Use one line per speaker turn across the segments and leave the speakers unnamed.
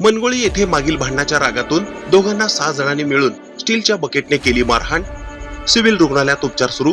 मनगोळी येथे मागील भांडणाच्या रागातून दोघांना सहा जणांनी मिळून स्टीलच्या बकेटने केली मारहाण. सिव्हिल रुग्णालयात उपचार सुरू.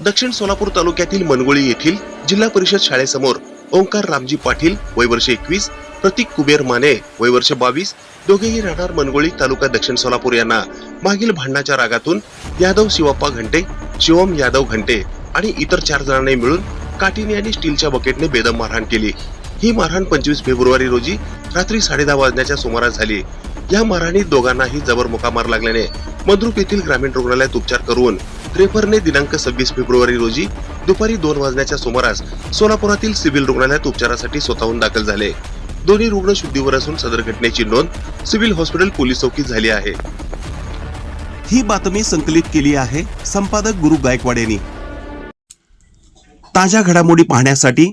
दक्षिण सोलापूर तालुक्यातील मनगोळी येथील जिल्हा परिषद शाळेसमोर ओंकार रामजी पाटील वय वर्ष एकवीस प्रतीक कुबेर माने वय वर्ष बावीस दोघेही राहणार मनगोळी तालुका दक्षिण सोलापूर यांना मागील भांडणाच्या रागातून यादव शिवप्पा घंटे शिवम यादव घंटे आणि इतर चार जणांनी मिळून काठीने आणि स्टीलच्या बकेटने बेदम मारहाण केली. ही मारहाण पंचवीस फेब्रुवारी रोजी रात्री साडेदहा वाजण्याच्या सुमारास झाली. या मारहाणीत दोघांनाही जबर मुकामार लागल्याने मद्रुप येथील ग्रामीण रुग्णालयात उपचार करून रेफरने दिनांक सव्वीस फेब्रुवारी रोजी दुपारी दोन वाजण्याच्या सुमारास सोलापुरातील सिव्हिल रुग्णालयात उपचारासाठी स्वतःहून दाखल झाले. दोन्ही रुग्ण शुद्धीवर असून सदर घटनेची नोंद सिव्हिल हॉस्पिटल पोलीस चौकीत झाली आहे. ही बातमी संकलित केली आहे संपादक गुरु गायकवाड यांनी. ताज्या घडामोडी पाहण्यासाठी